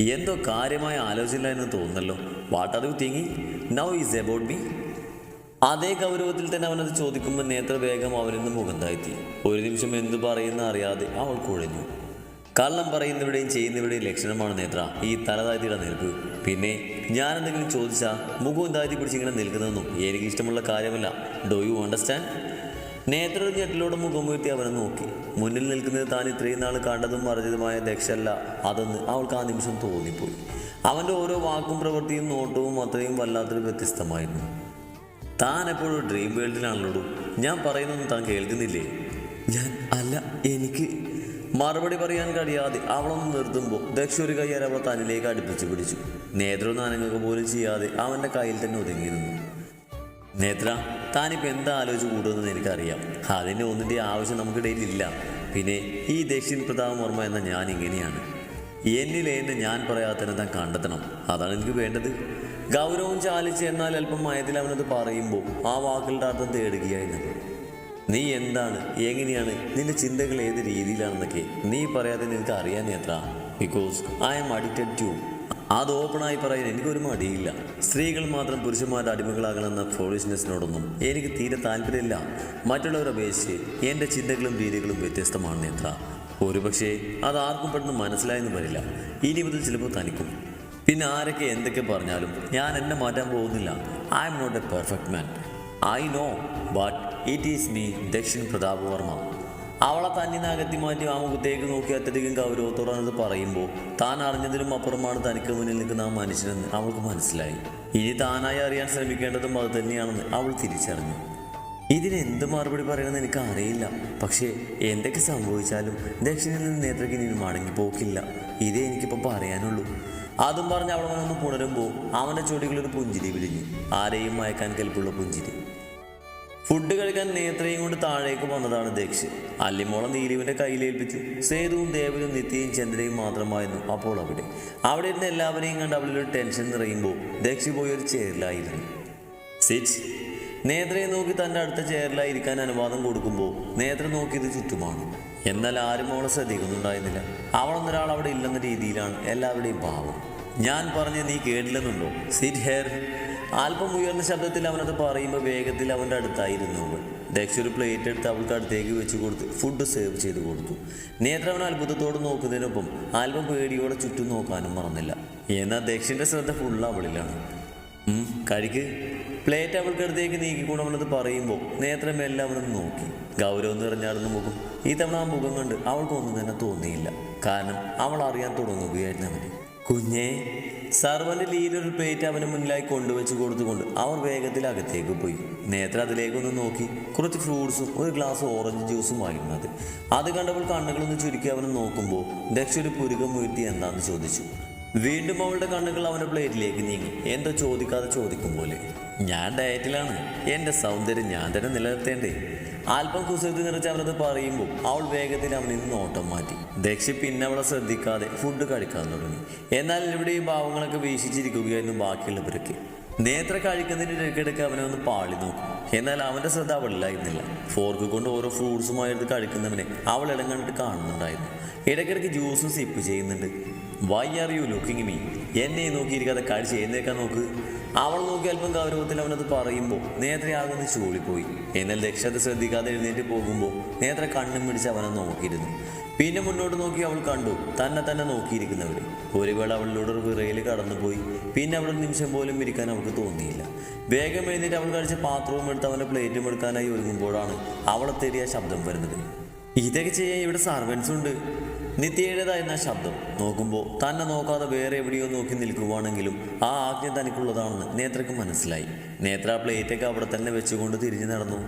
എന്തോ കാര്യമായ ആലോചന എന്ന് തോന്നുന്നല്ലോ. What are you thinking now is about me അതേ ഗൗരവത്തിൽ തന്നെ അവനത് ചോദിക്കുമ്പോൾ നേത്ര വേഗം അവനിൽ നിന്ന് മുഖം താഴ്ത്തി ഒരു നിമിഷം എന്തു പറയുന്ന അറിയാതെ അവൾ കുഴഞ്ഞു. കള്ളം പറയുന്നവരുടെയും ചെയ്യുന്നവരുടെയും ലക്ഷണമാണ് നേത്ര. ഈ തലതാഴ്ത്തിയുടെ നിൽപ്പ്. പിന്നെ ഞാൻ എന്തെങ്കിലും ചോദിച്ചാൽ മുഖവും താഴ്ത്തി പിടിച്ച് ഇങ്ങനെ നിൽക്കുന്നതൊന്നും എനിക്ക് ഇഷ്ടമുള്ള കാര്യമല്ല. ഡോ യു അണ്ടർസ്റ്റാൻഡ് നേത്ര ഒരു ഞെട്ടിലോടെ മുഖം വീഴ്ത്തി അവനെ നോക്കി. മുന്നിൽ നിൽക്കുന്നത് താൻ ഇത്രയും നാൾ കണ്ടതും മറിഞ്ഞതുമായ ദക്ഷല്ല അതെന്ന് അവൾക്ക് ആ നിമിഷം തോന്നിപ്പോയി. അവന്റെ ഓരോ വാക്കും പ്രവൃത്തിയും നോട്ടവും അത്രയും വല്ലാത്തൊരു വ്യത്യസ്തമായിരുന്നു. താൻ എപ്പോഴും ഡ്രീം വേൾഡിലാണല്ലോ ഞാൻ പറയുന്നൊന്നും താൻ കേൾക്കുന്നില്ലേ? ഞാൻ അല്ല എനിക്ക് മറുപടി പറയാൻ കഴിയാതെ അവളൊന്ന് നിർത്തുമ്പോൾ ദക്ഷ ഒരു കയ്യാൽ അവളെ തന്നിലേക്ക് അടുപ്പിച്ച് പിടിച്ചു. നേത്രം നനങ്ങുക പോലും ചെയ്യാതെ അവന്റെ കയ്യിൽ തന്നെ ഒതുങ്ങിയിരുന്നു. നേത്ര താനിപ്പോൾ എന്താ ആലോചിച്ച് കൂടുമെന്ന് എനിക്കറിയാം. അതിന്റെ ഒന്നിന്റെ ആവശ്യം നമുക്കിടയിലില്ല പിന്നെ ഈ ദക്ഷിൺ പ്രതാപവർമ്മ എന്ന ഞാൻ ഇങ്ങനെയാണ്. എന്നിലേന്ന് ഞാൻ പറയാത്തതിനെ താൻ കണ്ടെത്തണം. അതാണ് എനിക്ക് വേണ്ടത്. ഗൗരവം ചാലിച്ച് എന്നാൽ അല്പം മയത്തിൽ അവനത് പറയുമ്പോൾ ആ വാക്കുകളുടെ അർത്ഥം തേടുകയായിരുന്നു നീ എന്താണ്? എങ്ങനെയാണ്? നിന്റെ ചിന്തകൾ ഏത് രീതിയിലാണെന്നൊക്കെ നീ പറയാതെ നിനക്ക് അറിയാൻ എത്ര because I'm addicted to അത് ഓപ്പണായി പറയാൻ എനിക്കൊരു മടിയില്ല. സ്ത്രീകൾ മാത്രം പുരുഷന്മാരുടെ അടിമകളാകണമെന്ന ഫോളിഷ്നെസ്സിനോടൊന്നും എനിക്ക് തീരെ താല്പര്യമില്ല. മറ്റുള്ളവരെ അപേക്ഷിച്ച് എന്റെ ചിന്തകളും രീതികളും വ്യത്യസ്തമാണ് നേത്ര ഒരുപക്ഷെ അത് ആർക്കും പെട്ടെന്ന് മനസ്സിലായെന്ന് വരില്ല. ഇനി മുതൽ ചിലപ്പോൾ തനിക്കും. പിന്നെ ആരൊക്കെ എന്തൊക്കെ പറഞ്ഞാലും ഞാൻ എന്നെ മാറ്റാൻ പോകുന്നില്ല. I'm not a perfect man I know but it is me Dakshin Prathapavarma. അവളെ തന്നെ അകത്തി മാറ്റി ആ മുഖത്തേക്ക് നോക്കി അത്യധികം ഗൗരവത്തോടാണ് ഇത് പറയുമ്പോൾ താൻ അറിഞ്ഞതിലും അപ്പുറമാണ് തനിക്ക് മുന്നിൽ നിൽക്കുന്ന ആ മനുഷ്യനെന്ന് അവൾക്ക് മനസ്സിലായി. ഇനി താനായി അറിയാൻ ശ്രമിക്കേണ്ടതും അത് തന്നെയാണെന്ന് അവൾ തിരിച്ചറിഞ്ഞു. ഇതിനെന്ത് മറുപടി പറയണമെന്ന് എനിക്ക് അറിയില്ല. പക്ഷേ എന്തൊക്കെ സംഭവിച്ചാലും ദക്ഷിണിൽ നിന്ന് നേത്രയ്ക്ക് ഇനി മടങ്ങിപ്പോക്കില്ല ഇതേ എനിക്കിപ്പോൾ പറയാനുള്ളൂ. അതും പറഞ്ഞ് അവൾ ഒന്ന് പുണരുമ്പോൾ അവന്റെ ചുടികളൊരു പുഞ്ചിരി വിരിഞ്ഞു. ആരെയും മയക്കാൻ കെൽപ്പുള്ള പുഞ്ചിരി. ഫുഡ് കഴിക്കാൻ നേത്രയും കൊണ്ട് താഴേക്ക് വന്നതാണ് ദക്ഷ് അല്ലിമോളം നീലിവിന്റെ കയ്യിലേൽപ്പിച്ചു സേതുവും ദേവനും നിത്യയും ചന്ദ്രയും മാത്രമായിരുന്നു അപ്പോൾ അവിടെ. അവിടെ ഇരുന്ന് എല്ലാവരെയും കണ്ട് ഒരു ടെൻഷൻ നിറയുമ്പോൾ ദക്ഷി പോയി ഒരു ചെയറിലായിരുന്നു. സിറ്റ് നേത്രയെ നോക്കി തന്റെ അടുത്ത ചെയറിലായി ഇരിക്കാൻ അനുവാദം കൊടുക്കുമ്പോൾ നേത്ര നോക്കിയത് ചുറ്റുമാണ്. എന്നാൽ ആരും അവളെ ശ്രദ്ധിക്കുന്നുണ്ടായിരുന്നില്ല. അവളൊന്നൊരാൾ അവിടെ ഇല്ലെന്ന രീതിയിലാണ് എല്ലാവരുടെയും ഭാവം. ഞാൻ പറഞ്ഞ് നീ കേട്ടില്ലെന്നുണ്ടോ? സിറ്റ് ഹെയർ അല്പം ഉയർന്ന ശബ്ദത്തിൽ അവനത് പറയുമ്പോൾ വേഗത്തിൽ അവന്റെ അടുത്തായിരുന്നു അവൾ ദക്ഷ ഒരു പ്ലേറ്റ് എടുത്ത് അവൾക്ക് അടുത്തേക്ക് വെച്ച് കൊടുത്ത് ഫുഡ് സേർവ് ചെയ്ത് കൊടുത്തു. നേത്ര അവൻ അത്ഭുതത്തോട് നോക്കുന്നതിനൊപ്പം അല്പം പേടിയോടെ ചുറ്റും നോക്കാനും മറന്നില്ല. എന്നാൽ ദക്ഷിന്റെ ശ്രദ്ധ ഫുള്ള് അവളിലാണ്. കഴിക്ക്. പ്ലേറ്റ് അവൾക്കടുത്തേക്ക് നീക്കിക്കൊണ്ട് അവനത് പറയുമ്പോൾ നേത്രം എല്ലാം അവനൊന്ന് നോക്കി. ഗൗരവം നിറഞ്ഞാടുന്ന മുഖം ഈ തവണ ആ മുഖം കണ്ട് അവൾക്കൊന്നും തന്നെ തോന്നിയില്ല. കാരണം അവൾ അറിയാൻ തുടങ്ങുകയായിരുന്നു അവന്. കുഞ്ഞേ സർവന്റെ ലീലൊരു പ്ലേറ്റ് അവന് മുന്നിലായി കൊണ്ടുവച്ച് കൊടുത്തുകൊണ്ട് അവർ വേഗത്തിൽ അകത്തേക്ക് പോയി. നേത്ര അതിലേക്കൊന്ന് നോക്കി. കുറച്ച് ഫ്രൂട്ട്സും ഒരു ഗ്ലാസ് ഓറഞ്ച് ജ്യൂസും വാങ്ങുന്നത് അത് കണ്ടപ്പോൾ കണ്ണുകളൊന്ന് ചുരുക്കി അവനെ നോക്കുമ്പോൾ ദക്ഷ ഒരു പുരുകം ഉയർത്തി എന്താന്ന് ചോദിച്ചു. വീണ്ടും അവളുടെ കണ്ണുകൾ അവന്റെ പ്ലേറ്റിലേക്ക് നീങ്ങി. എന്തോ ചോദിക്കാതെ ചോദിക്കും പോലെ. ഞാൻ ഡയറ്റിലാണ് എന്റെ സൗന്ദര്യം ഞാൻ തന്നെ നിലനിർത്തേണ്ടേ? അല്പം കുസൃതി നിറച്ച് അവനത് പറയുമ്പോൾ അവൾ വേഗത്തിൽ അവനിൽ നിന്ന് ഓട്ടം മാറ്റി. ദക്ഷി പിന്നെ അവളെ ശ്രദ്ധിക്കാതെ ഫുഡ് കഴിക്കാൻ തുടങ്ങി. എന്നാൽ ഇവിടെ ഈ ഭാവങ്ങളൊക്കെ വീക്ഷിച്ചിരിക്കുകയായിരുന്നു ബാക്കിയുള്ളവരൊക്കെ നേത്ര കഴിക്കുന്നതിന്റെ ഇടയ്ക്കിടയ്ക്ക് അവനെ ഒന്ന് പാളി നോക്കും. എന്നാൽ അവന്റെ ശ്രദ്ധ അവളിലായിരുന്നില്ല. ഫോർക്ക് കൊണ്ട് ഓരോ ഫ്രൂട്ട്സുമായി എടുത്ത് കഴിക്കുന്നവനെ അവൾ ഇടം കണ്ടിട്ട് കാണുന്നുണ്ടായിരുന്നു. ഇടയ്ക്കിടയ്ക്ക് ജ്യൂസും സിപ്പ് ചെയ്യുന്നുണ്ട്. Why are you looking me എന്നെ നോക്കിയിരിക്കാതെ കഴിച്ച് എഴുന്നേക്കാൻ നോക്ക്. അവൾ നോക്കി അല്പം ഗൗരവത്തിൽ അവനത് പറയുമ്പോൾ നേത്രയാകുന്ന ചൂളിപ്പോയി. എന്നാൽ ദക്ഷത ശ്രദ്ധിക്കാതെ എഴുന്നേറ്റ് പോകുമ്പോൾ നേത്ര കണ്ണും പിടിച്ച് അവനെ നോക്കിയിരുന്നു. പിന്നെ മുന്നോട്ട് നോക്കി അവൾ കണ്ടു തന്നെ തന്നെ നോക്കിയിരിക്കുന്നവർ ഒരു വേള അവളിലൂടെ ഒരു വിറയിൽ കടന്നുപോയി. പിന്നെ അവിടെ നിമിഷം പോലും ഇരിക്കാൻ അവൾക്ക് തോന്നിയില്ല. വേഗം എഴുന്നേറ്റ് അവൾ കഴിച്ച പാത്രവും എടുത്ത് അവന്റെ പ്ലേറ്റും എടുക്കാനായി ഒരുങ്ങുമ്പോഴാണ് അവളെ തേടിയ ശബ്ദം വരുന്നത്. ഇതൊക്കെ ചെയ്യാൻ ഇവിടെ സർവൻസ് ഉണ്ട് നിത്യയുടേതായിരുന്ന എന്ന ശബ്ദം. നോക്കുമ്പോൾ തന്നെ നോക്കാതെ വേറെ എവിടെയോ നോക്കി നിൽക്കുവാണെങ്കിലും ആ ആജ്ഞ തനിക്കുള്ളതാണെന്ന് നേത്രക്ക് മനസ്സിലായി. നേത്ര പ്ലേറ്റൊക്കെ അവിടെ തന്നെ വെച്ചുകൊണ്ട് തിരിഞ്ഞു നടന്നു.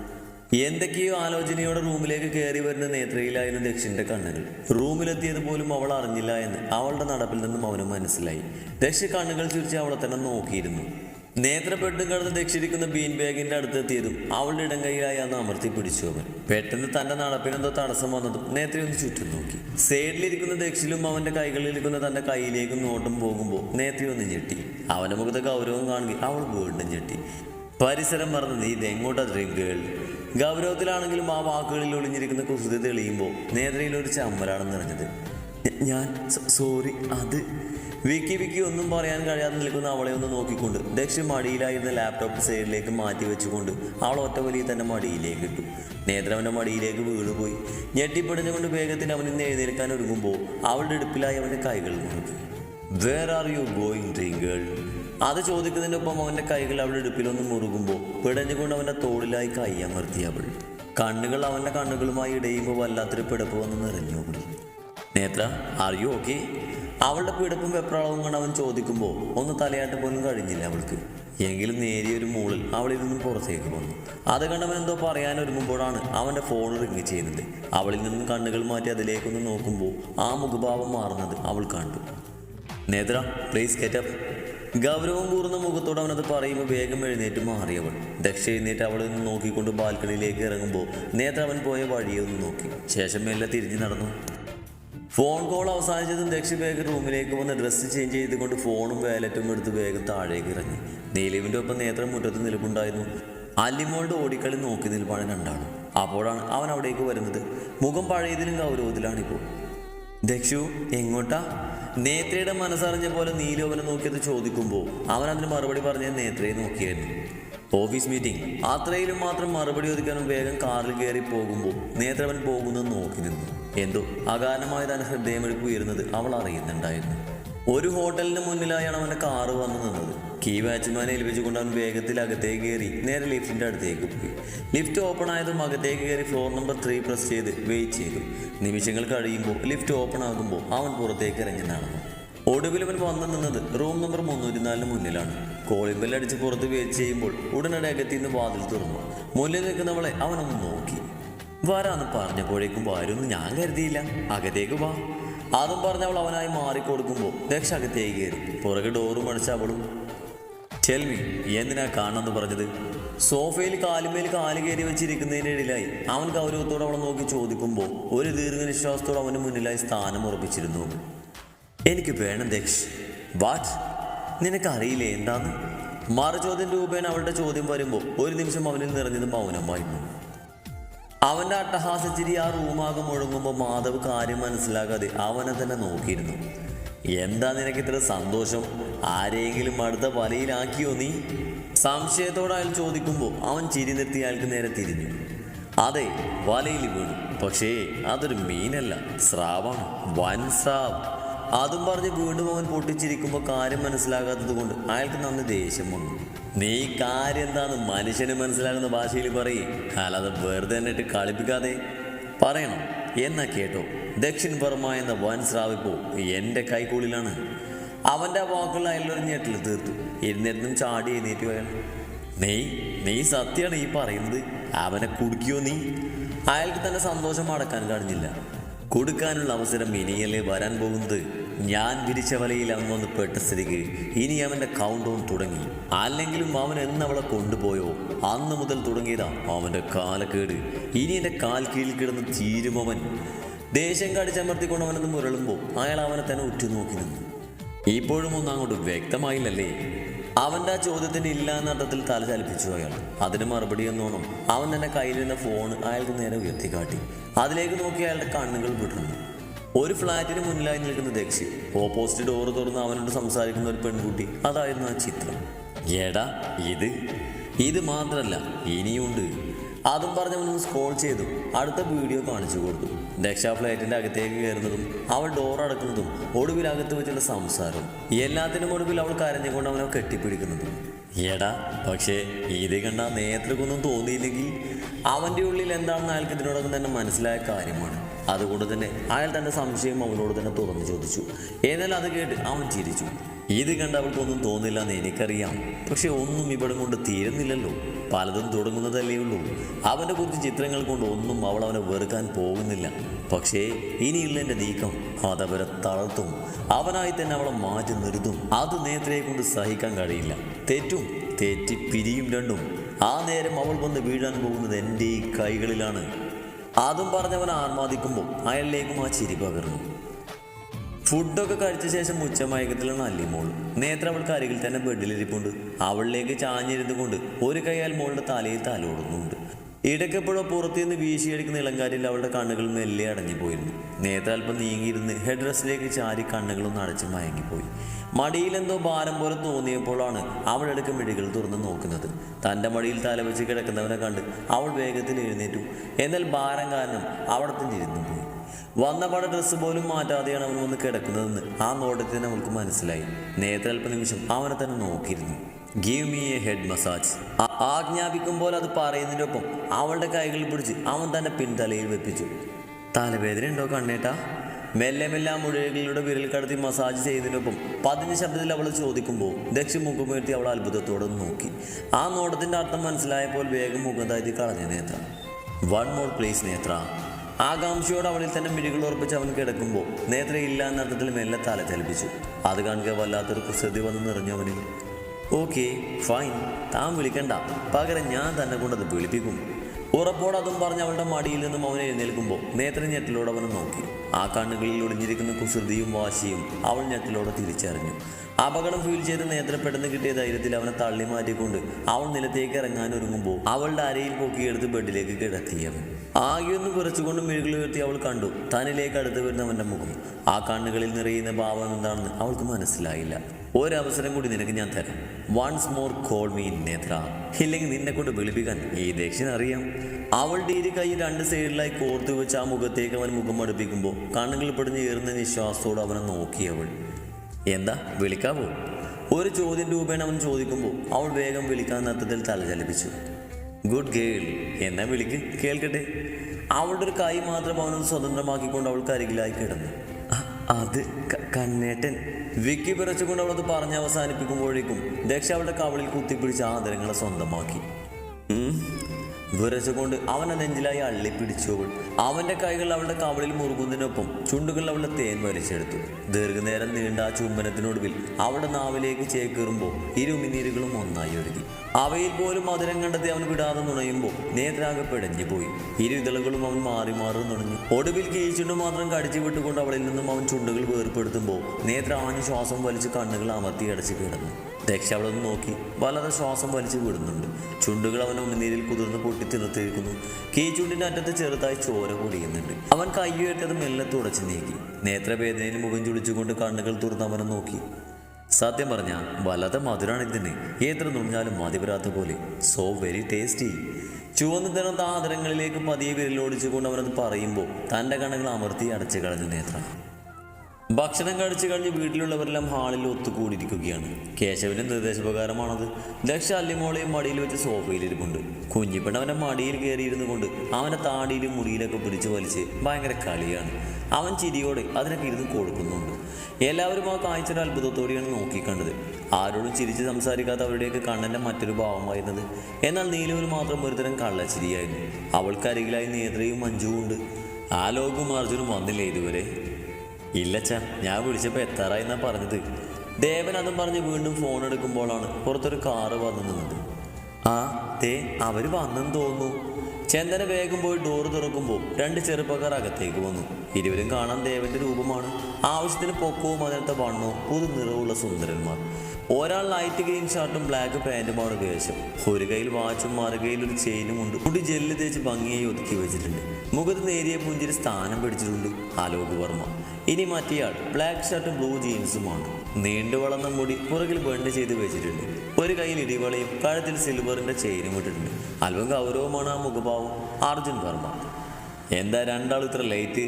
എന്തൊക്കെയോ ആലോചനയോടെ റൂമിലേക്ക് കയറി വരുന്ന നേത്രയിലായിരുന്നു ദക്ഷിന്റെ കണ്ണുകൾ. റൂമിലെത്തിയത് പോലും അവൾ അറിഞ്ഞില്ല എന്ന് അവളുടെ നടപ്പിൽ നിന്നും അവന് മനസ്സിലായി. ദക്ഷ കണ്ണുകൾ ചുരിച്ച് അവളെ തന്നെ നോക്കിയിരുന്നു. നേത്രപ്പെട്ടും കടന്ന് ദക്ഷിരിക്കുന്ന ബീൻ ബാഗിന്റെ അടുത്തെത്തിയതും അവളുടെ ഇടം കൈയിലായി അന്ന് അമർത്തി പിടിച്ചു അവൻ. പെട്ടെന്ന് തന്റെ നടപ്പിനെന്തോ തടസ്സം വന്നതും നേത്രയൊന്ന് ചുറ്റും നോക്കി. സൈഡിലിരിക്കുന്ന ദക്ഷിലും അവന്റെ കൈകളിലിരിക്കുന്ന തന്റെ കയ്യിലേക്കും നോട്ടും പോകുമ്പോൾ നേത്രയൊന്ന് ഞെട്ടി. അവന്റെ മുഖത്തെ ഗൗരവം കാണുകയും അവൾ വീണ്ടും ഞെട്ടി. പരിസരം മറന്ന് നീ ഇതെങ്ങോട്ടാ ഡ്രീം ഗേൾ ഗൗരവത്തിലാണെങ്കിലും ആ വാക്കുകളിൽ ഒളിഞ്ഞിരിക്കുന്ന കുസൃതി തെളിയുമ്പോൾ നേത്രയിൽ ഒരു ചമ്മലാണ് നിറഞ്ഞത്. ഞാൻ സോറി അത് വിക്കി വിക്കി ഒന്നും പറയാൻ കഴിയാതെ നിൽക്കുന്ന അവളെ ഒന്ന് നോക്കിക്കൊണ്ട് ദക്ഷി മടിയിലായിരുന്ന ലാപ്ടോപ്പ് സൈഡിലേക്ക് മാറ്റി വെച്ചുകൊണ്ട് അവൾ ഒറ്റ വലിയ തന്നെ മടിയിലേക്ക് ഇട്ടു. നേത്രവന്റെ മടിയിലേക്ക് വീണുപോയി. ഞെട്ടിപ്പിടിഞ്ഞുകൊണ്ട് വേഗത്തിൽ അവൻ ഇന്ന് എഴുന്നേൽക്കാൻ ഒരുങ്ങുമ്പോൾ അവളുടെ ഇടുപ്പിലായി അവന്റെ കൈകൾ മുറുക്കി. വേർ ആർ യു ഗോയിങ് ഡ്രിങ്കേൾ അത് ചോദിക്കുന്നതിനൊപ്പം അവന്റെ കൈകൾ അവളുടെ ഇടുപ്പിലൊന്ന് മുറുകുമ്പോൾ പിടഞ്ഞുകൊണ്ട് അവന്റെ തോളിലായി കൈ അമർത്തി അവൾ. കണ്ണുകൾ അവന്റെ കണ്ണുകളുമായി ഇടയുമ്പോൾ വല്ലാത്തൊരു പിടപ്പ് വന്ന് നിറഞ്ഞു നേത്ര ആർ യു ഓക്കെ അവളുടെ പിടുപ്പും വെപ്രാളവും കണ്ട് അവൻ ചോദിക്കുമ്പോൾ ഒന്ന് തലയാട്ട് പോലും കഴിഞ്ഞില്ല അവൾക്ക്. എങ്കിലും നേരിയൊരു മൂളിൽ അവളിൽ നിന്നും പുറത്തേക്ക് വന്നു. അത് കണ്ടവൻ എന്തോ പറയാൻ ഒരുങ്ങുമ്പോഴാണ് അവന്റെ ഫോൺ റിങ് ചെയ്യുന്നത്. അവളിൽ നിന്നും കണ്ണുകൾ മാറ്റി അതിലേക്കൊന്ന് നോക്കുമ്പോൾ ആ മുഖഭാവം മാറുന്നത് അവൾ കണ്ടു. നേത്ര പ്ലീസ് ഗെറ്റപ്പ് ഗൗരവം കൂറുന്ന മുഖത്തോട് അവനത് പറയുമ്പോൾ വേഗം എഴുന്നേറ്റ് മാറിയവൾ ദക്ഷ എഴുന്നേറ്റ് അവളിൽ നിന്ന് നോക്കിക്കൊണ്ട് ബാൽക്കണിയിലേക്ക് ഇറങ്ങുമ്പോൾ നേത്ര അവൻ പോയ വഴിയെ ഒന്ന് നോക്കി. ശേഷം മെല്ലെ തിരിഞ്ഞു നടന്നു. ഫോൺ കോൾ അവസാനിച്ചതും ദക്ഷ ബേഗ് റൂമിലേക്ക് വന്ന് ഡ്രസ്സ് ചേഞ്ച് ചെയ്തുകൊണ്ട് ഫോണും വാലറ്റും എടുത്ത് വേഗം താഴേക്ക് ഇറങ്ങി. നീലിവിന്റെ ഒപ്പം നേത്രം മുറ്റത്ത് നിൽപ്പുണ്ടായിരുന്നു. അല്ലിമോളുടെ ഓടിക്കളി നോക്കി നിൽപ്പാണ് രണ്ടാളും. അപ്പോഴാണ് അവൻ അവിടേക്ക് വരുന്നത്. മുഖം പഴയതിലും ഗൗരവത്തിലാണിപ്പോൾ. ദക്ഷു എങ്ങോട്ടാ? നേത്രയുടെ മനസ്സറിഞ്ഞ പോലെ നീലു അവനെ നോക്കിയത് ചോദിക്കുമ്പോൾ അവൻ അതിന് മറുപടി പറഞ്ഞ നേത്രയെ നോക്കിയായിരുന്നു ഓഫീസ് മീറ്റിംഗ്. അത്രയിലും മാത്രം മറുപടി ഒതുക്കാനും വേഗം കാറിൽ കയറി പോകുമ്പോൾ നേത്രവൻ പോകുന്നത് നോക്കി നിന്നു. എന്തോ അകാരണമായി ഹൃദയമെടുപ്പ് ഉയരുന്നത്. അവൾ അറിയുന്നുണ്ടായിരുന്നു. ഒരു ഹോട്ടലിന് മുന്നിലായാണ് അവന്റെ കാറ് വന്നു നിന്നത്. കീ വാച്ച്മാനെ ഏൽപ്പിച്ചുകൊണ്ട് അവൻ വേഗത്തിൽ അകത്തേക്ക് കയറി. നേരെ ലിഫ്റ്റിന്റെ അടുത്തേക്ക് പോയി. ലിഫ്റ്റ് ഓപ്പൺ ആയതും അകത്തേക്ക് കയറി ഫ്ലോർ നമ്പർ ത്രീ പ്രസ് ചെയ്ത് വെയിറ്റ് ചെയ്തു. നിമിഷങ്ങൾ കഴിയുമ്പോൾ ലിഫ്റ്റ് ഓപ്പൺ ആകുമ്പോൾ അവൻ പുറത്തേക്ക് ഇറങ്ങി നടന്നു. ഒടുവിൽ അവൻ വന്നു നിന്നത് റൂം നമ്പർ മുന്നൂറ്റി നാലിന് മുന്നിലാണ്. കോളിംഗ് ബെൽ അടിച്ച് പുറത്ത് വെയിറ്റ് ചെയ്യുമ്പോൾ ഉടനടി അകത്തിൽ നിന്ന് വാതിൽ തുറന്നു. മുന്നിൽ നിൽക്കുന്നവളെ അവനൊന്ന് നോക്കി. വരാന്ന് പറഞ്ഞപ്പോഴേക്കും വരുമെന്ന് ഞാൻ കരുതിയില്ല. അകത്തേക്ക് വാ. അതും പറഞ്ഞവൾ അവനായി മാറിക്കൊടുക്കുമ്പോൾ ദക്ഷ അകത്തേക്ക് കയറി. പുറകെ ഡോറും അടിച്ച അവളും ചെൽമി എന്തിനാ കാണണമെന്ന് പറഞ്ഞത്? സോഫയിൽ കാലുമേൽ കാൽ കയറി വെച്ചിരിക്കുന്നതിന്റെ ഇടയിലായി അവൻ ഗൗരവത്തോടെ അവളെ നോക്കി ചോദിക്കുമ്പോൾ ഒരു ദീർഘനിശ്വാസത്തോടെ അവന് മുന്നിലായി സ്ഥാനം ഉറപ്പിച്ചിരുന്നു. എനിക്ക് വേണം ദക്ഷ് വാട്ട് നിനക്കറിയില്ലേ എന്താന്ന്? മറുചോദ്യം രൂപേണ അവളുടെ ചോദ്യം വരുമ്പോൾ ഒരു നിമിഷം അവനിൽ നിറഞ്ഞത് മൗനമായിരുന്നു അവന്റെ അട്ടഹാസച്ചിരി ആ റൂമാകെ മുഴങ്ങുമ്പോൾ മാധവ് കാര്യം മനസ്സിലാക്കാതെ അവനെ തന്നെ നോക്കിയിരുന്നു. എന്താ നിനക്ക് ഇത്ര സന്തോഷം? ആരെയെങ്കിലും അടുത്ത വലയിലാക്കിയോ നീ? സംശയത്തോടെ അയാൾ ചോദിക്കുമ്പോൾ അവൻ ചിരി നിർത്തി അയാൾക്ക് നേരെ തിരിഞ്ഞു. അതെ വലയിൽ വീണു. പക്ഷേ അതൊരു മീനല്ല. സ്രാവാണ്. വൻ സ്രാവ്. അതും പറഞ്ഞ് വീണ്ടും അവൻ പൊട്ടിച്ചിരിക്കുമ്പോൾ കാര്യം മനസ്സിലാകാത്തത് കൊണ്ട് അയാൾക്ക് നന്ന് ദേഷ്യം വന്നു. നീ കാര്യം എന്താന്ന് മനുഷ്യന് മനസ്സിലാകുന്ന ഭാഷയിൽ പറയും. അല്ലാതെ വെറുതെ തന്നെ ഇട്ട് കളിപ്പിക്കാതെ. പറയണം. എന്നാ കേട്ടോ. ദക്ഷിൺ ബർമ എന്ന വൻ സ്രാവിപ്പോ എന്റെ കൈക്കൂളിലാണ് അവന്റെ വാക്കുകൾ അയാളൊരു ഞെട്ടിൽ തീർത്തു. ഇരുന്നിരുന്നും ചാടി എഴുന്നേറ്റ് അയാൾ നീ നീ സത്യമാണ് ഈ പറയുന്നത്. അവനെ കുടുക്കിയോ നീ? അയാൾക്ക് തന്നെ സന്തോഷം അടക്കാൻ കഴിഞ്ഞില്ല. കൊടുക്കാനുള്ള അവസരം ഇനിയല്ലേ വരാൻ പോകുന്നത്? ഞാൻ വിരിച്ച വലയിൽ അവൻ വന്ന് പെട്ട സ്ഥിതിക്ക് ഇനി അവന്റെ കൗണ്ട് ഡൗൺ തുടങ്ങി. അല്ലെങ്കിലും അവൻ എന്ന് അവളെ കൊണ്ടുപോയോ? അന്ന് മുതൽ തുടങ്ങിയതാ അവന്റെ കാലക്കേട്. ഇനി എന്റെ കാൽ കീഴിൽ കിടന്ന് തീരുമവൻ ദേഷ്യം കടിച്ചമർത്തിക്കൊണ്ട് അവനത് മുരളുമ്പോൾ അയാൾ അവനെ തന്നെ ഉറ്റുനോക്കി നിന്നു. ഇപ്പോഴും ഒന്നും അങ്ങോട്ട് വ്യക്തമായില്ലല്ലേ? അവന്റെ ആ ചോദ്യത്തിന് ഇല്ല എന്ന അർത്ഥത്തിൽ തല ചലിപ്പിച്ചു അയാൾ. അതിന് മറുപടി എന്നോണം അവൻ തന്നെ കയ്യിലിരുന്ന ഫോൺ അയാൾക്ക് നേരെ ഉയർത്തിക്കാട്ടി അതിലേക്ക് നോക്കി അയാളുടെ കണ്ണുകൾ വിടർന്നു. ഒരു ഫ്ലാറ്റിന് മുന്നിലായി നിൽക്കുന്ന ദക്ഷി ഓപ്പോസിറ്റ് ഡോർ തുറന്ന് അവനോട് സംസാരിക്കുന്ന ഒരു പെൺകുട്ടി അതായിരുന്നു ആ ചിത്രം. ഏടാ ഇത്? ഇത് മാത്രല്ല ഇനിയുണ്ട്. അതും പറഞ്ഞവനൊന്ന് സ്ക്രോൾ ചെയ്തു. അടുത്ത വീഡിയോ കാണിച്ചു കൊടുത്തു. ദക്ഷ ഫ്ലൈറ്റിന്റെ അകത്തേക്ക് കയറുന്നതും അവൾ ഡോർ അടക്കുന്നതും ഒടുവിൽ അകത്ത് വെച്ചുള്ള സംസാരം എല്ലാത്തിനും ഒടുവിൽ അവൾ കരഞ്ഞുകൊണ്ട് അവനെ കെട്ടിപ്പിടിക്കുന്നതും. എടാ പക്ഷേ ഇത് കണ്ട നേത്രക്കൊന്നും തോന്നിയില്ലെങ്കിൽ അവന്റെ ഉള്ളിൽ എന്താണെന്ന് അയാൾക്ക് ഇതിനോടൊപ്പം തന്നെ മനസ്സിലായ കാര്യമാണ്. അതുകൊണ്ട് തന്നെ അയാൾ തന്റെ സംശയം അവനോട് തന്നെ തുറന്നു ചോദിച്ചു. എന്നാൽ അത് കേട്ട് അവൻ ചിരിച്ചു. ഇത് കണ്ട് അവൾക്കൊന്നും തോന്നില്ല എന്ന് എനിക്കറിയാം. പക്ഷെ ഒന്നും ഇവിടെ കൊണ്ട് തീരുന്നില്ലല്ലോ. പലതും തുടങ്ങുന്നതല്ലേ ഉള്ളൂ. അവന്റെ കുറിച്ച് ചിത്രങ്ങൾ കൊണ്ട് ഒന്നും അവൾ അവനെ വെറുക്കാൻ പോകുന്നില്ല. പക്ഷേ ഇനിയുള്ള എന്റെ നീക്കം അതവരെ തളർത്തും. അവനായി തന്നെ അവളെ മാറ്റി നിർത്തും. അത് നേത്രയെ കൊണ്ട് സഹിക്കാൻ കഴിയില്ല. തെറ്റും തെറ്റി പിരിയും രണ്ടും. ആ നേരം അവൾ വന്ന് വീഴാൻ പോകുന്നത് എന്റെ ഈ കൈകളിലാണ്. അതും പറഞ്ഞവൻ ആർമാദിക്കുമ്പോൾ അയാളിലേക്കും ആ ചിരി പകർന്നു. ഫുഡൊക്കെ കഴിച്ച ശേഷം ഉച്ചമയക്കത്തിലാണ് അല്ലിമോൾ നേത്ര അവൾക്ക് അരികിൽ തന്നെ ബെഡിലിരിപ്പുണ്ട്. അവളിലേക്ക് ചാഞ്ഞിരുന്നു കൊണ്ട് ഒരു കൈയാൽ മോളുടെ തലയിൽ തലോടുന്നുണ്ട്. ഇടയ്ക്കെപ്പോഴോ പുറത്തുനിന്ന് വീശിയടിക്കുന്ന ഇളങ്കാറ്റിൽ അവളുടെ കണ്ണുകൾ മെല്ലെ അടഞ്ഞു പോയിരുന്നു നേത്രാൽപ്പം നീങ്ങിയിരുന്ന് ഹെഡ് ഡ്രസ്സിലേക്ക് ചാരി കണ്ണുകളൊന്ന് അടച്ച് മയങ്ങിപ്പോയി. മടിയിലെന്തോ ഭാരം പോലെ തോന്നിയപ്പോഴാണ് അവൾ ഇടയ്ക്ക് മിഴികൾ തുറന്ന് നോക്കുന്നത്. തന്റെ മടിയിൽ തലവെച്ച് കിടക്കുന്നവനെ കണ്ട് അവൾ വേഗത്തിൽ എഴുന്നേറ്റു. എന്നാൽ ഭാരം കാരണം അവിടെ തന്നെ ഇരുന്നു പോയി. വന്നപാട ഡ്രസ്സ് പോലും മാറ്റാതെയാണ് അവൻ വന്ന് കിടക്കുന്നതെന്ന് ആ നോട്ടത്തിന് അവൾക്ക് മനസ്സിലായി. നേത്രാൽപ്പ നിമിഷം അവനെ തന്നെ നോക്കിയിരുന്നു. Give me a head massage ആജ്ഞാപിക്കുമ്പോൾ അത് പറയുന്നതിനൊപ്പം അവളുടെ കൈകൾ പിടിച്ച് അവൻ തന്നെ പിൻതലയിൽ വെപ്പിച്ചു. തലവേദന ഉണ്ടോ കണ്ണേട്ടാ? മെല്ലെ മെല്ലെ ആ മുഴകളിലൂടെ വിരൽ കടത്തി മസാജ് ചെയ്തതിനൊപ്പം പതിഞ്ഞ ശബ്ദത്തിൽ അവൾ ചോദിക്കുമ്പോൾ ദക്ഷി മുഖമുയർത്തി അവൾ അത്ഭുതത്തോടെ നോക്കി. ആ നോട്ടത്തിന്റെ അർത്ഥം മനസ്സിലായപ്പോൾ വേഗം മുഖം താഴ്ത്തി കളഞ്ഞു നേത്ര. വൺ മോർ പ്ലേസ് നേത്ര. ആകാംക്ഷയോട് അവളിൽ തന്നെ മിഴികൾ ഉറപ്പിച്ച് അവൻ കിടക്കുമ്പോൾ നേത്ര ഇല്ല എന്ന അർത്ഥത്തിൽ മെല്ലെ തല ചലിപ്പിച്ചു. അത് കാണുക വല്ലാത്തൊരു കുസൃതി വന്ന് നിറഞ്ഞു അവനിൽ. ഓക്കെ ഫൈൻ താൻ വിളിക്കണ്ട. പകരം ഞാൻ തന്നെ കൊണ്ടത് വിളിപ്പിക്കും. ഉറപ്പോടെ അതും പറഞ്ഞ് അവളുടെ മടിയിൽ നിന്നും അവനെ എഴുന്നേൽക്കുമ്പോൾ നേത്ര ഞെട്ടിലോടെ അവനെ നോക്കി. ആ കണ്ണുകളിൽ ഒളിഞ്ഞിരിക്കുന്ന കുസൃതിയും വാശിയും അവൾ ഞെട്ടിലൂടെ തിരിച്ചറിഞ്ഞു. അപകടം ഫീൽ ചെയ്ത് നേത്ര പെട്ടെന്ന് കിട്ടിയ ധൈര്യത്തിൽ അവനെ തള്ളി മാറ്റിക്കൊണ്ട് അവൾ നിലത്തേക്ക് ഇറങ്ങാൻ ഒരുങ്ങുമ്പോൾ അവളുടെ അരയിൽ പൊക്കിയെടുത്ത് ബെഡിലേക്ക് കിടത്തിയവൻ. ആകെയൊന്ന് കുറച്ചുകൊണ്ട് മിഴുകൾ ഉയർത്തി അവൾ കണ്ടു. തന്നിലേക്ക് അടുത്ത് വരുന്നവന്റെ മുഖം. ആ കണ്ണുകളിൽ നിറയുന്ന ഭാവം എന്താണെന്ന് അവൾക്ക് മനസ്സിലായില്ല. ഒരവസരം കൂടി നിനക്ക് ഞാൻ തരാം. വൺസ് മോർ കോൾ മീ നേത്ര. ഇല്ലെങ്കിൽ നിന്നെ കൊണ്ട് വിളിപ്പിക്കാൻ ഈ ദേഷ്യം അറിയാം. അവളുടെ ഇരു കൈ രണ്ട് സൈഡിലായി കോർത്തു വെച്ച് ആ മുഖത്തേക്ക് അവൻ മുഖം അടുപ്പിക്കുമ്പോൾ കണ്ണുകൾ പിടിഞ്ഞ് ഏറുന്ന വിശ്വാസത്തോട് അവനെ നോക്കി അവൾ. എന്താ? വിളിക്കാവോ? ഒരു ചോദ്യം രൂപേണ അവൻ ചോദിക്കുമ്പോൾ അവൾ വേഗം വിളിക്കാൻ അർത്ഥത്തിൽ തലചലിപ്പിച്ചു ഗുഡ് ഗേൾ. എന്നെ വിളിക്ക്? കേൾക്കട്ടെ. അവളുടെ ഒരു കൈ മാത്രം അവനൊന്ന് സ്വതന്ത്രമാക്കിക്കൊണ്ട് അവൾക്ക് അരികിലായി കിടന്നു. അത് കണ്ണേട്ടൻ. വിക്കി പിറച്ചുകൊണ്ട് അവളത് പറഞ്ഞ് അവസാനിപ്പിക്കുമ്പോഴേക്കും ദക്ഷ അവളുടെ കവളിൽ കുത്തിപ്പിടിച്ച് ആദരങ്ങളെ സ്വന്തമാക്കി. വിറച്ചുകൊണ്ട് അവനെ നെഞ്ചിലായി അള്ളി പിടിച്ചു അവൾ അവന്റെ കൈകൾ അവളുടെ കവളിൽ മുറുകുന്നതിനൊപ്പം ചുണ്ടുകൾ അവളുടെ തേൻ വലിച്ചെടുത്തു. ദീർഘനേരം നീണ്ട ആ ചുംബനത്തിനൊടുവിൽ അവളുടെ നാവിലേക്ക് ചേക്കേറുമ്പോൾ ഇരുമിനീരുകളും ഒന്നായി ഒരുങ്ങി. അവയിൽ പോലും മധുരം കണ്ടെത്തി അവൻ വിടാതെ നുണയുമ്പോൾ നേത്രാകെ പിടഞ്ഞു പോയി ഇരു ഇതളുകളും അവൻ മാറി മാറി നുണഞ്ഞു. ഒടുവിൽ കീഴ്ചുണ്ട് മാത്രം കടിച്ചു വിട്ടുകൊണ്ട് അവളിൽ നിന്നും അവൻ ചുണ്ടുകൾ വേർപ്പെടുത്തുമ്പോൾ നേത്ര ആഞ്ഞ് ശ്വാസം വലിച്ച് കണ്ണുകൾ അമർത്തി അടച്ച് കിടന്നു. ദക്ഷ അവളൊന്ന് നോക്കി. വളരെ ശ്വാസം വലിച്ചു വിടുന്നുണ്ട്. ചുണ്ടുകൾ അവൻ ഉമിനീരിൽ കുതിർന്ന് പൊട്ടി തീർത്തിരിക്കുന്നു കീ ചുണ്ടിന്റെ അറ്റത്ത് ചെറുതായി ചോര പൊടിയുന്നുണ്ട്. അവൻ കയ്യുയർത്തത് മെല്ലെ തുടച്ചു നീക്കി. നേത്രവേദനയിൽ മുഖം ചുളിച്ചുകൊണ്ട് കണ്ണുകൾ തുറന്ന് അവനെ നോക്കി. സത്യം പറഞ്ഞ വല്ലാത്ത മധുരാണ് ഇതിന്. എത്ര നുണഞ്ഞാലും മതിവരാത്ത പോലെ. സോ വെരി ടേസ്റ്റി ചുവന്ന തരം ആദരങ്ങളിലേക്ക് പതിയെ വിരലോടിച്ചുകൊണ്ട് അവനത് പറയുമ്പോൾ തന്റെ കണ്ണുകൾ അമർത്തി അടച്ചു കളഞ്ഞു നേത്ര. ഭക്ഷണം കഴിച്ചു കഴിഞ്ഞ് വീട്ടിലുള്ളവരെല്ലാം ഹാളിൽ ഒത്തുകൂടിയിരിക്കുകയാണ്. കേശവന്റെ നിർദ്ദേശപ്രകാരമാണത്. ദക്ഷ അല്ലിമോളെയും മടിയിൽ വെച്ച് സോഫയിലിരിപ്പുണ്ട്. കുഞ്ഞിപ്പെണ്ണ അവന്റെ മടിയിൽ കയറിയിരുന്നു കൊണ്ട് അവന്റെ താടിയിലും മുടിയിലൊക്കെ പിടിച്ചു വലിച്ച് ഭയങ്കര കളിയാണ്. അവൻ ചിരിയോടെ അതിനൊക്കെ ഇരുന്ന് കൊടുക്കുന്നുണ്ട് എല്ലാവരും ആ കാഴ്ചയുടെ അത്ഭുതത്തോടെയാണ് നോക്കിക്കണ്ടത്. ആരോടും ചിരിച്ച് സംസാരിക്കാത്ത അവരുടെയൊക്കെ കണ്ണന്റെ മറ്റൊരു ഭാവമായിരുന്നത്. എന്നാൽ നീലുവിൽ മാത്രം ഒരുതരം കള്ളച്ചിരിയായിരുന്നു. അവൾക്കരികിലായി നേത്രയും മഞ്ജുവും ഉണ്ട്. ആ ലോകവും അർജുനും വന്നില്ലേ ഇതുവരെ? ഇല്ലച്ച ഞാൻ വിളിച്ചപ്പോൾ എത്താറായി എന്നാ പറഞ്ഞത്. ദേവൻ അതും പറഞ്ഞ് വീണ്ടും ഫോൺ എടുക്കുമ്പോഴാണ് പുറത്തൊരു കാറ് വന്നു നിന്നത്. ആ ദേ അവർ വന്നെന്ന് തോന്നുന്നു. ചന്ദന വേഗം പോയി ഡോർ തുറക്കുമ്പോൾ രണ്ട് ചെറുപ്പക്കാർ അകത്തേക്ക് വന്നു. ഇരുവരും കാണാൻ ദേവന്റെ രൂപമാണ്. ആവശ്യത്തിന് പൊക്കവും അതിനകത്ത് വണ്ണവും പുതു നിറവുള്ള സുന്ദരന്മാർ. ഒരാൾ ലൈറ്റ് ഗ്രീൻ ഷർട്ടും ബ്ലാക്ക് പാന്റുമാണ് കേശം ഒരു കയ്യിൽ വാച്ചും മറുകയിൽ ഒരു ചെയിനും ഉണ്ട്. മുടി ജെല്ല് തേച്ച് ഭംഗിയായി ഒതുക്കി വെച്ചിട്ടുണ്ട്. മുഖത്ത് നേരിയ പുഞ്ചിരി സ്ഥാനം പിടിച്ചിട്ടുണ്ട് അലോക് വർമ്മ. ഇനി മറ്റേയാൾ ബ്ലാക്ക് ഷർട്ടും ബ്ലൂ ജീൻസുമാണ് നീണ്ടു വളർന്ന മുടി പുറകിൽ ബണ്ട് ചെയ്ത് വെച്ചിട്ടുണ്ട്. ഒരു കയ്യിൽ ഇടിവളയും കഴുത്തിൽ സിൽവറിന്റെ ചെയിനും ഇട്ടിട്ടുണ്ട്. അല്പം ഗൗരവമാണ് ആ മുഖഭാവം. അർജുൻ വർമ്മ. എന്താ രണ്ടാൾ ഇത്ര ലേറ്റ്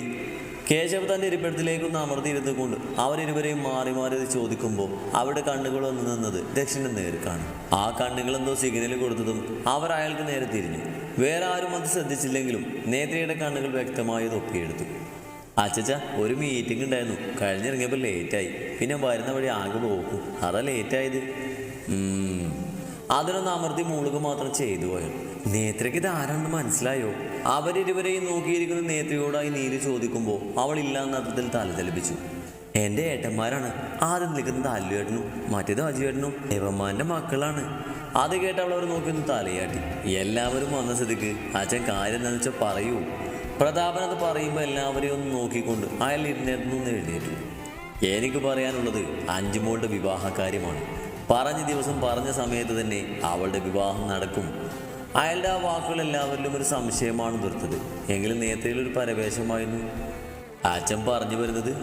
കേശവ് തന്റെ ഇരിപ്പിടത്തിലേക്കൊന്ന് അമർത്തിയിരുന്നു കൊണ്ട് അവരിരുവരെയും മാറി മാറി ചോദിക്കുമ്പോൾ അവരുടെ കണ്ണുകൾ ഒന്ന് നിന്നത് ദക്ഷിണ നേർക്കാണ്. ആ കണ്ണുകൾ എന്തോ സിഗ്നൽ കൊടുത്തതും അവർ അയാൾക്ക് നേരെ തിരിഞ്ഞു. വേറെ ആരും അത് ശ്രദ്ധിച്ചില്ലെങ്കിലും നേത്രയുടെ കണ്ണുകൾ വ്യക്തമായി തൊപ്പിയെടുത്തു അച്ചച്ച ഒരു മീറ്റിംഗ് ഉണ്ടായിരുന്നു. കഴിഞ്ഞിറങ്ങിയപ്പോൾ ലേറ്റായി പിന്നെ വരുന്ന വഴി ആകെ പോകും അതാ ലേറ്റായത് അമൃതി മൂളുക മാത്രം ചെയ്തു പോയത്. നേത്രയ്ക്ക് ഇത് മനസ്സിലായോ? അവരിരുവരെയും നോക്കിയിരിക്കുന്ന നേത്രയോടായി നീര് ചോദിക്കുമ്പോൾ അവൾ ഇല്ലാന്ന അർത്ഥത്തിൽ തല എന്റെ ഏട്ടന്മാരാണ്. ആദ്യം നിൽക്കുന്നത് അല്ലുവേട്ടനും മറ്റേത് അജുവേട്ടനും. ദേവന്മാരുടെ മക്കളാണ്. അത് കേട്ട് അവൾ അവർ നോക്കി ഒന്ന് തലയാട്ടി. എല്ലാവരും വന്ന സ്ഥിതിക്ക് അച്ഛൻ കാര്യം എന്താണെന്ന് വെച്ചാൽ പറയൂ. പ്രതാപൻ അത് പറയുമ്പോൾ എല്ലാവരെയും ഒന്ന് നോക്കിക്കൊണ്ട് അയാൾ ഇരുന്നേർന്നു എഴുന്നേറ്റു. എനിക്ക് പറയാനുള്ളത് അഞ്ചുമോളുടെ വിവാഹ കാര്യമാണ് പറഞ്ഞ ദിവസം പറഞ്ഞ സമയത്ത് തന്നെ അവളുടെ വിവാഹം നടക്കും. അയാളുടെ ആ വാക്കുകൾ എല്ലാവരിലും ഒരു സംശയമാണ് തീർത്തത്. എങ്കിലും നേത്രയിൽ ഒരു പരവേശമായിരുന്നു. അച്ഛൻ പറഞ്ഞു വരുന്നത്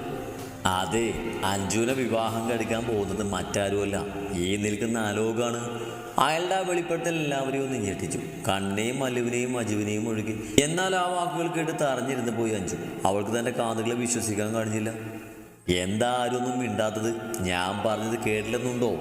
അതെ അഞ്ജുവിനെ വിവാഹം കഴിക്കാൻ പോകുന്നത് മറ്റാരുമല്ല. ഈ നിൽക്കുന്ന ആലോകാണ് അയാളുടെ ആ വെളിപ്പെടുത്തൽ എല്ലാവരെയും ഒന്ന് ഞെട്ടിച്ചു. കണ്ണിനെയും മല്ലുവിനെയും അജുവിനെയും ഒഴുകി. എന്നാൽ ആ വാക്കുകൾ കേട്ട് തറഞ്ഞിരുന്ന് പോയി അഞ്ജു. അവൾക്ക് തന്റെ കാതുകളെ വിശ്വസിക്കാൻ കഴിഞ്ഞില്ല. എന്താ ആരും ഒന്നും മിണ്ടാത്തത്? ഞാൻ പറഞ്ഞത് കേട്ടില്ലെന്നുണ്ടോ?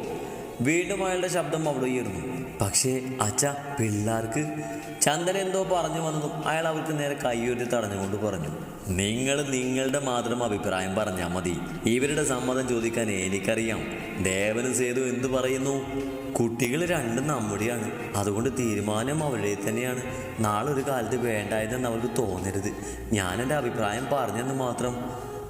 വീണ്ടും അയാളുടെ ശബ്ദം അവിടെ ഉയർന്നു. പക്ഷേ അച്ഛ പിള്ളേർക്ക് ചന്ദൻ എന്തോ പറഞ്ഞു വന്നതും അയാൾ അവർക്ക് നേരെ കൈയുയർത്തി തടഞ്ഞുകൊണ്ട് പറഞ്ഞു നിങ്ങൾ നിങ്ങളുടെ മാത്രം അഭിപ്രായം പറഞ്ഞാൽ മതി. ഇവരുടെ സമ്മതം ചോദിക്കാൻ എനിക്കറിയാം. ദേവനും സേതു എന്തു പറയുന്നു? കുട്ടികൾ രണ്ടും നമ്മുടെയാണ്. അതുകൊണ്ട് തീരുമാനം അവരുടെ തന്നെയാണ്. നാളെ ഒരു കാലത്ത് വേണ്ടായതെന്ന് അവർക്ക് തോന്നരുത്. ഞാൻ എന്റെ അഭിപ്രായം പറഞ്ഞെന്ന് മാത്രം.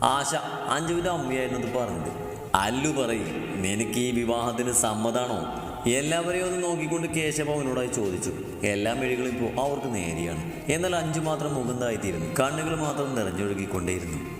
ആശ അഞ്ജുവിന്റെ അമ്മയായിരുന്നു അത് പറഞ്ഞത്. അല്ലു പറയും നിനക്ക് ഈ വിവാഹത്തിന് സമ്മതാണോ? എല്ലാവരെയും ഒന്ന് നോക്കിക്കൊണ്ട് കേശവ അവനോടായി ചോദിച്ചു. എല്ലാ മെഴികളും ഇപ്പോൾ അവർക്ക് നേരെയാണ്. എന്നാൽ അഞ്ചു മാത്രം മുകുന്തായിത്തീരുന്നു കണ്ണുകൾ മാത്രം നിറഞ്ഞൊഴുകിക്കൊണ്ടേയിരുന്നു.